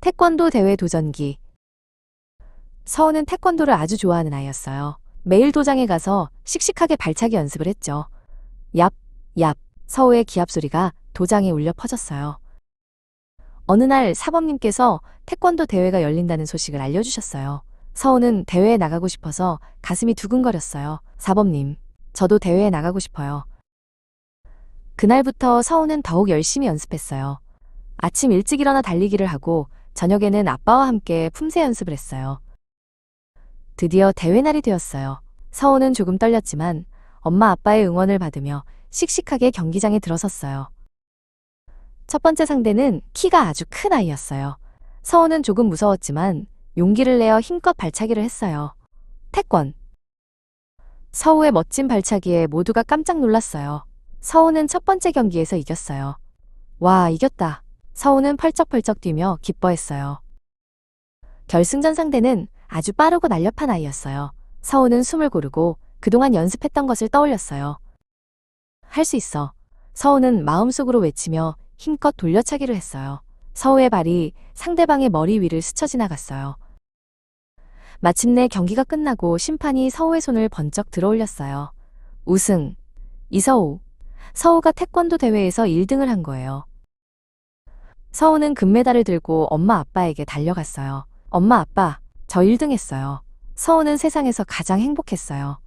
태권도 대회 도전기. 서우는 태권도를 아주 좋아하는 아이였어요. 매일 도장에 가서 씩씩하게 발차기 연습을 했죠. 얍, 얍. 서우의 기합 소리가 도장에 울려 퍼졌어요. 어느 날 사범님께서 태권도 대회가 열린다는 소식을 알려주셨어요. 서우는 대회에 나가고 싶어서 가슴이 두근거렸어요. 사범님, 저도 대회에 나가고 싶어요. 그날부터 서우는 더욱 열심히 연습했어요. 아침 일찍 일어나 달리기를 하고 저녁에는 아빠와 함께 품새 연습을 했어요. 드디어 대회 날이 되었어요. 서우는 조금 떨렸지만 엄마 아빠의 응원을 받으며 씩씩하게 경기장에 들어섰어요. 첫 번째 상대는 키가 아주 큰 아이였어요. 서우는 조금 무서웠지만 용기를 내어 힘껏 발차기를 했어요. 태권. 서우의 멋진 발차기에 모두가 깜짝 놀랐어요. 서우는 첫 번째 경기에서 이겼어요. 와, 이겼다. 서우는 펄쩍펄쩍 뛰며 기뻐했어요. 결승전 상대는 아주 빠르고 날렵한 아이였어요. 서우는 숨을 고르고 그동안 연습했던 것을 떠올렸어요. 할 수 있어. 서우는 마음속으로 외치며 힘껏 돌려차기를 했어요. 서우의 발이 상대방의 머리 위를 스쳐 지나갔어요. 마침내 경기가 끝나고 심판이 서우의 손을 번쩍 들어 올렸어요. 우승. 이서우. 서우가 태권도 대회에서 1등을 한 거예요. 서우는 금메달을 들고 엄마 아빠에게 달려갔어요. 엄마 아빠, 저 1등 했어요. 서우는 세상에서 가장 행복했어요.